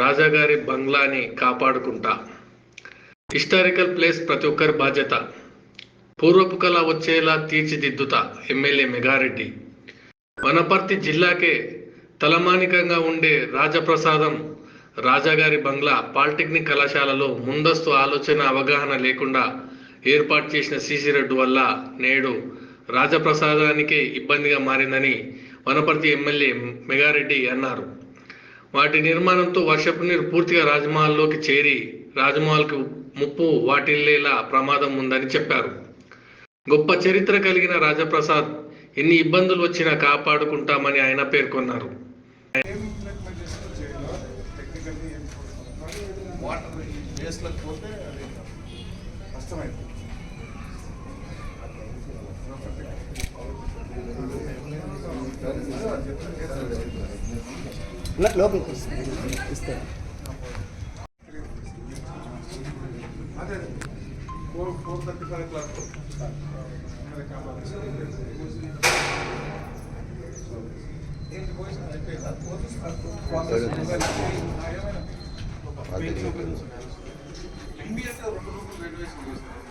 రాజాగారి బంగ్లాని కాపాడుకుంటా. Historical place ప్రతి ఒక్కరి బాధ్యత. పూర్వపు కళ వచ్చేలా తీర్చిదిద్దుతా ఎమ్మెల్యే మెగారెడ్డి. వనపర్తి జిల్లాకే తలమానికంగా ఉండే రాజప్రసాదం రాజాగారి బంగ్లా పాలిటెక్నిక్ కళాశాలలో ముందస్తు ఆలోచన అవగాహన లేకుండా ఏర్పాటు చేసిన సిసి రెడ్డి వల్ల నేడు రాజప్రసాదానికే ఇబ్బందిగా మారిందని వనపర్తి ఎమ్మెల్యే మెగారెడ్డి అన్నారు. వాటి నిర్మాణంతో వర్షపు నీరు పూర్తిగా రాజమహల్లోకి చేరి రాజమహల్కి ముప్పు వాటిల్లేలా ప్రమాదం ఉందని చెప్పారు. గొప్ప చరిత్ర కలిగిన రాజప్రసాద్ ఎన్ని ఇబ్బందులు వచ్చినా కాపాడుకుంటామని ఆయన పేర్కొన్నారు. కష్టమైంది లోపలికి వస్తుంది ఇస్తారు అదే four four thirty five clock ఏంటి పోయిన అయిపోయిందా ఇమ్మీడియట్గా రెండు రూములు రెనోవేషన్ చేశారు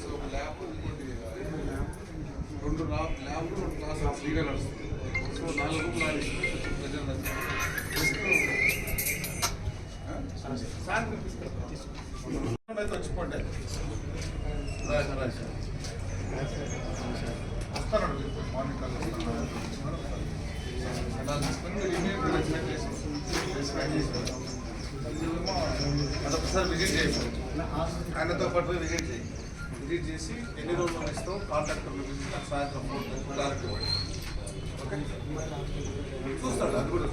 సో ల్యాబ్ ఇంకోటి రెండు ల్యాబ్ ల్యాబ్లు రెండు క్లాసులు ఫ్రీగా నడుస్తుంది సో నాలుగు ఆడి ప్రజలు సాయంత్రం అయితే వచ్చిపోండి రాజా రాజా. వస్తాను. మార్నింగ్ అదొకసారి విజిట్ చేయండి. ఆయనతో పాటు విజిట్ చేయి విజిట్ చేసి ఎన్ని రోజులు ఇస్తావు కాంట్రాక్టర్లు విజిట్ そうしたら何でもでう